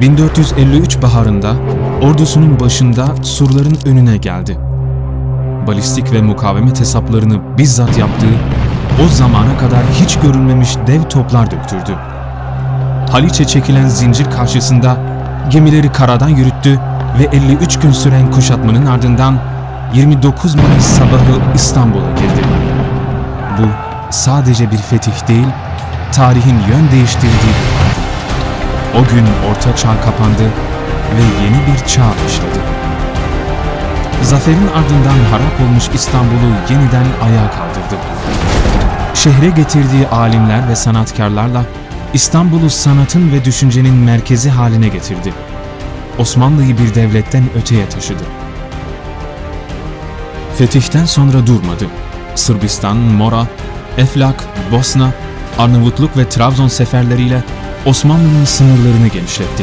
1453 baharında ordusunun başında surların önüne geldi. Balistik ve mukavemet hesaplarını bizzat yaptığı, o zamana kadar hiç görülmemiş dev toplar döktürdü. Haliç'e çekilen zincir karşısında gemileri karadan yürüttü ve 53 gün süren kuşatmanın ardından 29 Mayıs sabahı İstanbul'a girdi. Bu sadece bir fetih değil, tarihin yön değiştirdiği. O gün Orta Çağ kapandı ve yeni bir çağ başladı. Zaferin ardından harap olmuş İstanbul'u yeniden ayağa kaldırdı. Şehre getirdiği alimler ve sanatkarlarla İstanbul'u sanatın ve düşüncenin merkezi haline getirdi. Osmanlı'yı bir devletten öteye taşıdı. Fetihten sonra durmadı. Sırbistan, Mora, Eflak, Bosna, Arnavutluk ve Trabzon seferleriyle Osmanlı'nın sınırlarını genişletti.